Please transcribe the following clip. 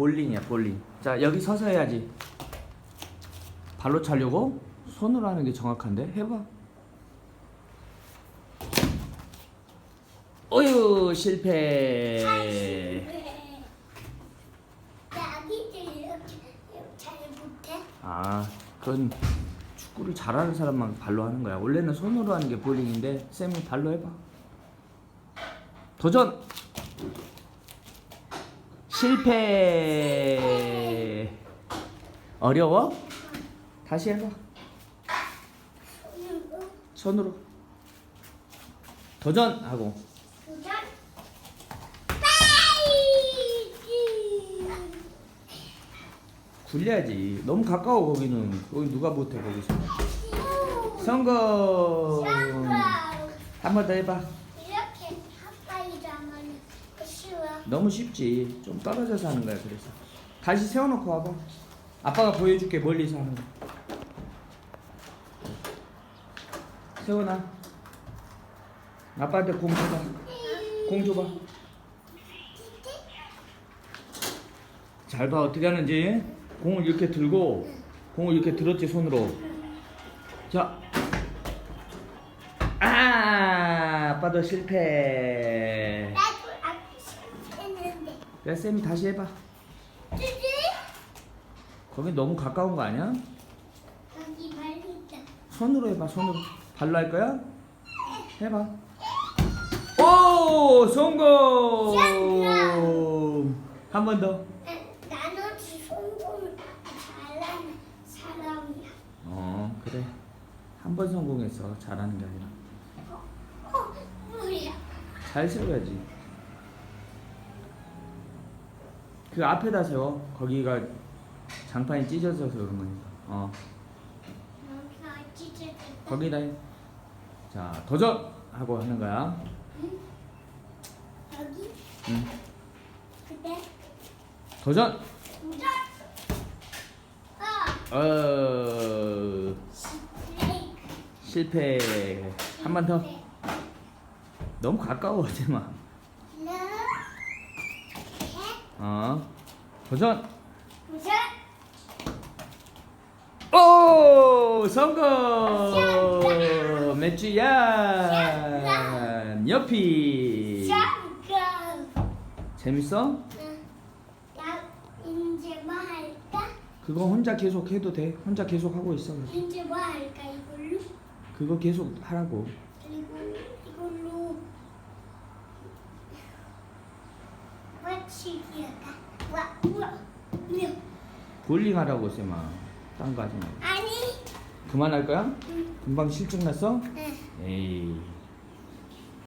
볼링이야 볼링. 자 여기 서서 해야지. 발로 차려고 손으로 하는 게 정확한데? 해봐. 어휴 실패. 못해? 아 그건 축구를 잘하는 사람만 발로 하는 거야. 원래는 손으로 하는 게 볼링인데 쌤이 발로 해봐. 도전 실패. 어려워? 다시 해봐. 손으로. 도전 하고. 도전. 빠이기. 굴려야지. 너무 가까워 거기는. 거기 누가 못해 거기서. 성공 한번 더 해봐 이렇게 가까이 가면 쉬워. 너무 쉽지. 좀 떨어져서 하는 거야 그래서. 다시 세워놓고 와봐. 아빠가 보여줄게 멀리서 하는 거. 세워놔 아빠한테 공 줘봐. 공 줘봐. 잘 봐 어떻게 하는지. 공을 이렇게 들고 공을 이렇게 들었지 손으로. 자. 아, 아빠도 실패. 야, 쌤이 다시 해봐. 뚜지? 거기 너무 가까운 거 아니야? 여기 말리다. 손으로 해봐, 손으로. 발로 할 거야? 해봐. 오, 성공! 한 번 더. 나는 성공 잘하는 사람이야. 어, 그래. 한 번 성공했어. 잘하는 게 아니라. 어, 뭐야? 잘 세워야지. 그 앞에다 세워. 거기가 장판이 찢어져서 그런 거니까. 어. 거기다 해. 자, 도전! 하고 하는 거야. 여기? 응. 그대? 도전! 도전! 어, 어, 스트레이크. 실패. 한 번 더. 너무 가까워, 제마. 너, 어, 도전! 도전! 오! 성공! 맥주야! 옆이! 재밌어? 응. 나 이제 뭐 할까? 그거 혼자 계속 해도 돼. 혼자 계속 하고 있어. 이제 뭐 할까 이걸로? 그거 계속 하라고. 그리고 이걸로 맞추기 할까? 와, 우와, 우와. 볼링 하라고, 쌤아. 딴거 하지 마. 아니, 그만할 거야? 응, 금방 실증 났어? 응. 에이.